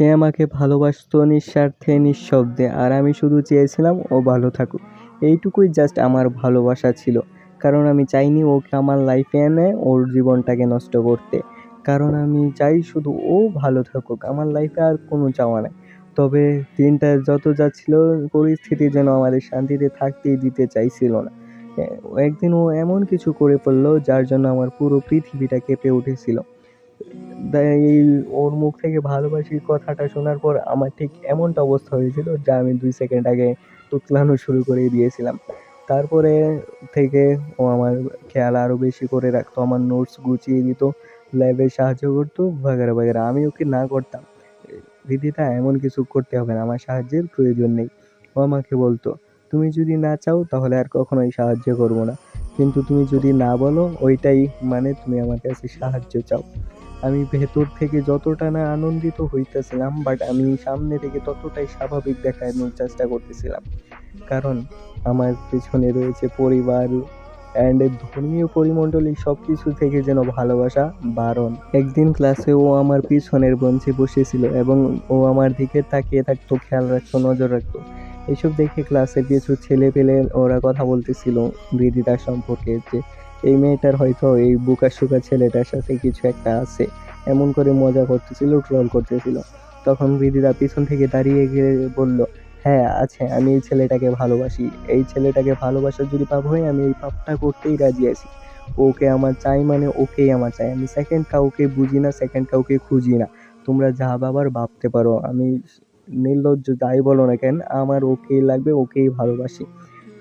সে আমাকে ভালোবাসত নিঃস্বার্থে, নিঃশব্দে। আর আমি শুধু চেয়েছিলাম, ও ভালো থাকুক। এইটুকুই জাস্ট আমার ভালোবাসা ছিল। কারণ আমি চাইনি ওকে আমার লাইফে এনে ওর জীবনটাকে নষ্ট করতে। কারণ আমি চাই শুধু ও ভালো থাকুক। আমার লাইফে আর কোনো চাওয়া নাই। তবে দিনটা যত যাচ্ছিল পরিস্থিতি যেন আমাদের শান্তিতে থাকতেই দিতে চাইছিল না। একদিন ও এমন কিছু করে ফেলল, যার জন্য আমার পুরো পৃথিবীটা কেঁপে উঠেছিল। এই ওর মুখ থেকে ভালোবাসি কথাটা শোনার পর আমার ঠিক এমনটা অবস্থা হয়েছিল যা আমি দুই সেকেন্ড আগে তুতলানো শুরু করে দিয়েছিলাম। তারপরে থেকে ও আমার খেয়াল আরও বেশি করে রাখতো, আমার নোটস গুছিয়ে দিত ল্যাবে সাহায্য করতো বাগেরা বাগেরা আমি ওকে না করতাম? দিদিটা এমন কিছু করতে হবে না, আমার সাহায্যের প্রয়োজন নেই। ও আমাকে বলতো, তুমি যদি না চাও তাহলে আর কখনোই সাহায্য করব না। কিন্তু তুমি যদি না বলো, ওইটাই মানে তুমি আমার কাছে সাহায্য চাও। আমি ভেতর থেকে যতটা না আনন্দিত হইতেছিলাম বাট আমি সামনে থেকে ততটাই স্বাভাবিক দেখানোর চেষ্টা করতেছিলাম। কারণ আমার পেছনে রয়েছে পরিবার অ্যান্ড ধর্মীয় পরিমণ্ডলী সব কিছু থেকে যেন ভালোবাসা, বারণ। একদিন ক্লাসে ও আমার পিছনের বেঞ্চে বসেছিল এবং ও আমার দিকে তাকিয়ে থাকতো, খেয়াল রাখতো, নজর রাখতো। এসব দেখে ক্লাসের কিছু ছেলে পেলে ওরা কথা বলতেছিল বৃদ্ধিতার সম্পর্কে যে এই মেয়েটার হয়তো এই বুকা সুকা ছেলেটার সাথে কিছু একটা আছে। এমন করে মজা করতেছিল ট্রল করতেছিল। তখন বৃদ্ধিদা পিছন থেকে দাঁড়িয়ে গিয়ে বলল হ্যাঁ আছে, আমি এই ছেলেটাকে ভালোবাসি। এই ছেলেটাকে ভালোবাসার যদি পাপ হয়, আমি এই পাপটা করতেই রাজি আছি। ওকে আমার চাই মানে ওকেই আমার চাই। আমি সেকেন্ড কাউকে বুঝি না সেকেন্ড কাউকে খুঁজি না। তোমরা যা বাবার ভাবতে পারো। আমি নির্লজ্জ, যাই বলো না কেন, আমার ওকেই লাগবে, ওকেই ভালোবাসি।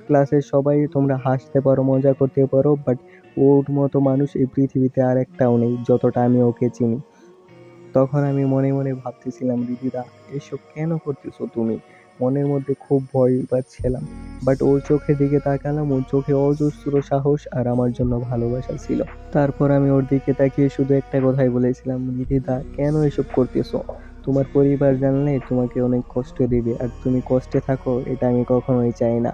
ক্লাসের সবাই তোমরা হাসতে পারো, মজা করতে পারো বাট ওর মতো মানুষ এই পৃথিবীতে আর একটাও নেই, যতটা আমি ওকে চিনি। তখন আমি মনে মনে ভাবতেছিলাম, দিদিরা, এসব কেন করতেছো তুমি? মনের মধ্যে খুব ভয় পাচ্ছিলাম বাট ওর চোখের দিকে তাকালাম, ওর চোখে অজস্র সাহস আর আমার জন্য ভালোবাসা ছিল। তারপর আমি ওর দিকে তাকিয়ে শুধু একটা কথাই বলেছিলাম দিদিদা কেন এসব করতেছো? তোমার পরিবার জানলে তোমাকে অনেক কষ্ট দেবে, আর তুমি কষ্টে থাকো, এটা আমি কখনোই চাই না।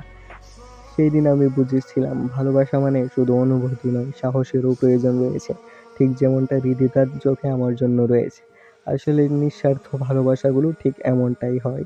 সেই দিন আমি বুঝেছিলাম, ভালোবাসা মানে শুধু অনুভূতি নয় সাহসেরও প্রয়োজন রয়েছে। ঠিক যেমনটা হৃদিতার চোখে আমার জন্য রয়েছে। আসলে নিঃস্বার্থ ভালোবাসাগুলো ঠিক এমনটাই হয়।